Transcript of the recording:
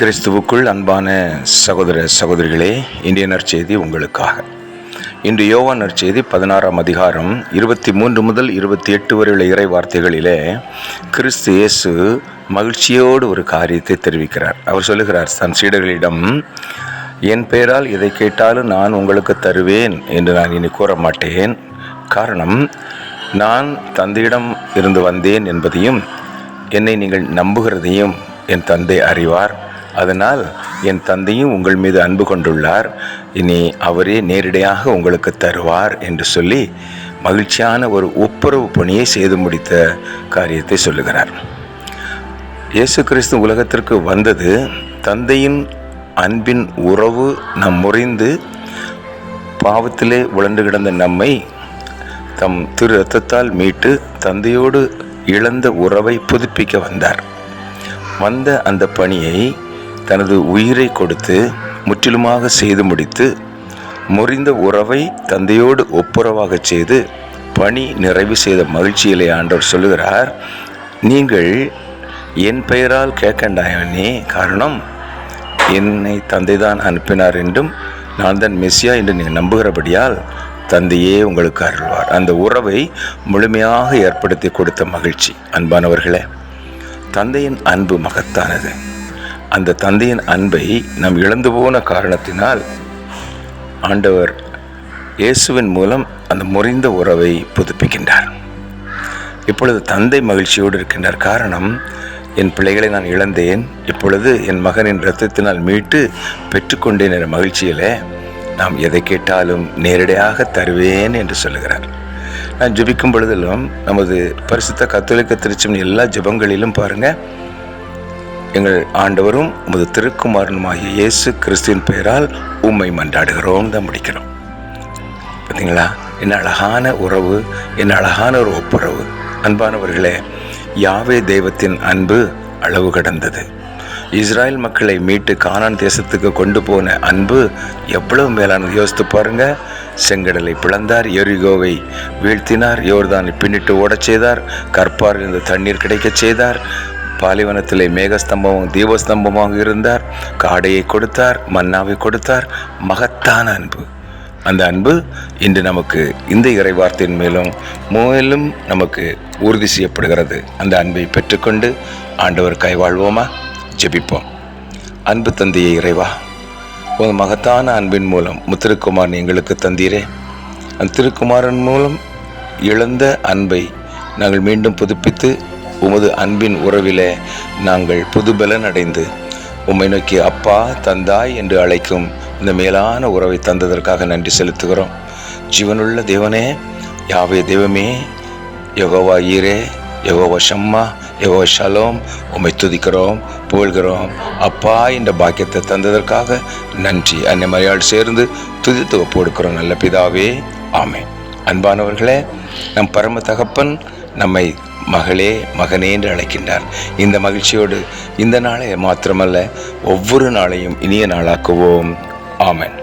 கிறிஸ்துவுக்குள் அன்பான சகோதர சகோதரிகளே இந்திய நற்செய்தி உங்களுக்காக. இன்று யோவா நற்செய்தி பதினாறாம் அதிகாரம் இருபத்தி மூன்று முதல் இருபத்தி எட்டு வரை உள்ள இறை வார்த்தைகளிலே கிறிஸ்து இயேசு மகிழ்ச்சியோடு ஒரு காரியத்தை தெரிவிக்கிறார். அவர் சொல்லுகிறார் தன் சீடர்களிடம் என் பெயரால் இதை கேட்டாலும் நான் உங்களுக்கு தருவேன் என்று நான் இனி கூற மாட்டேன் காரணம் நான் தந்தையிடம் இருந்து வந்தேன் என்பதையும் என்னை நீங்கள் நம்புகிறதையும் என் தந்தை அறிவார். அதனால் என் தந்தையும் உங்கள் மீது அன்பு கொண்டுள்ளார். இனி அவரே நேரடியாக உங்களுக்கு தருவார் என்று சொல்லி மகிழ்ச்சியான ஒரு ஒப்புரவு பணியை செய்து முடித்த காரியத்தை சொல்லுகிறார். இயேசு கிறிஸ்து உலகத்திற்கு வந்தது தந்தையின் அன்பின் உறவு நம் முறிந்து பாவத்திலே உழண்டு கிடந்த நம்மை தம் திரு ரத்தத்தால் மீட்டு தந்தையோடு இழந்த உறவை புதுப்பிக்க வந்தார். வந்த அந்த பணியை தனது உயிரை கொடுத்து முற்றிலுமாக செய்து முடித்து முறிந்த உறவை தந்தையோடு ஒப்புரவாக செய்து பணி நிறைவு செய்த மகிழ்ச்சியிலே ஆண்டவர் சொல்லுகிறார் நீங்கள் என் பெயரால் கேட்கண்டாயனே காரணம் என்னை தந்தை தான் அனுப்பினார் என்றும் நான் தான் மெஸ்ஸியா என்று நீங்கள் நம்புகிறபடியால் தந்தையே உங்களுக்கு அருள்வார். அந்த உறவை முழுமையாக ஏற்படுத்தி கொடுத்த மகிழ்ச்சி. அன்பானவர்களே தந்தையின் அன்பு மகத்தானது. அந்த தந்தையின் அன்பை நாம் இழந்து போன காரணத்தினால் ஆண்டவர் இயேசுவின் மூலம் அந்த முறிந்த உறவை புதுப்பிக்கின்றார். இப்பொழுது தந்தை மகிழ்ச்சியோடு இருக்கின்றார். காரணம் என் பிள்ளைகளை நான் இழந்தேன். இப்பொழுது என் மகனின் இரத்தத்தினால் மீட்டு பெற்றுக்கொண்டேன் என்ற மகிழ்ச்சியிலே நாம் எதை கேட்டாலும் நேரடியாக தருவேன் என்று சொல்லுகிறார். நான் ஜெபிக்கும் பொழுதிலும் நமது பரிசுத்த கத்தோலிக்க திருச்சம் எல்லா ஜெபங்களிலும் பாருங்கள் எங்கள் ஆண்டவரும் உமது திருக்குமாரனுமாகிய இயேசு கிறிஸ்துவின் பெயரால் உம்மை மன்றாடுகிறோம் தான் முடிக்கிறோம் பார்த்தீங்களா என்ன அழகான உறவு என்ன அழகான ஒரு ஒப்புரவு. அன்பானவர்களே யாவே தெய்வத்தின் அன்பு அளவு கடந்தது. இஸ்ராயல் மக்களை மீட்டு கானான் தேசத்துக்கு கொண்டு போன அன்பு எவ்வளவு மேலானது? யோசித்து பாருங்க. செங்கடலை பிளந்தார் எரிகோவை வீழ்த்தினார் யோர்தானை பின்னிட்டு ஓடச் செய்தார் கற்பாரில் இருந்து தண்ணீர் கிடைக்கச் செய்தார் பாலைவனத்திலே மேகஸ்தம்பமும் தீபஸ்தம்பமாக இருந்தார். காடையை கொடுத்தார் மன்னாவை கொடுத்தார். மகத்தான அன்பு. அந்த அன்பு இன்று நமக்கு இந்த இறைவார்த்தையின் மேலும் மேலும் நமக்கு உறுதி செய்யப்படுகிறது. அந்த அன்பை பெற்றுக்கொண்டு ஆண்டவர் கைவாழ்வோமா? ஜெபிப்போம். அன்பு தந்தையை இறைவா உங்கள் மகத்தான அன்பின் மூலம் முத்திருக்குமார் எங்களுக்கு தந்தீரே. அந்த திருக்குமாரன் மூலம் இழந்த அன்பை நாங்கள் மீண்டும் புதுப்பித்து உமது அன்பின் உறவிலே நாங்கள் புதுபலன் அடைந்து உம்மை நோக்கி அப்பா தந்தாய் என்று அழைக்கும் இந்த மேலான உறவை தந்ததற்காக நன்றி செலுத்துகிறோம். ஜீவனுள்ள தேவனே யாவே தெய்வமே யகோவா ஈரே யகோவா ஷம்மா யகோவா ஷலோம் உம்மை துதிக்கிறோம் புகழ்கிறோம். அப்பா என்ற பாக்கியத்தை தந்ததற்காக நன்றி. அன்னை மரியாள் சேர்ந்து துதித்து ஒப்புடுக்கிறோம் நல்ல பிதாவே ஆமே அன்பானவர்களே நம் பரம தகப்பன் நம்மை மகளே மகனே என்று அழைக்கின்றார். இந்த மகிழ்ச்சியோடு இந்த நாளை மாத்திரமல்ல ஒவ்வொரு நாளையும் இனிய நாளாக்குவோம். ஆமன்.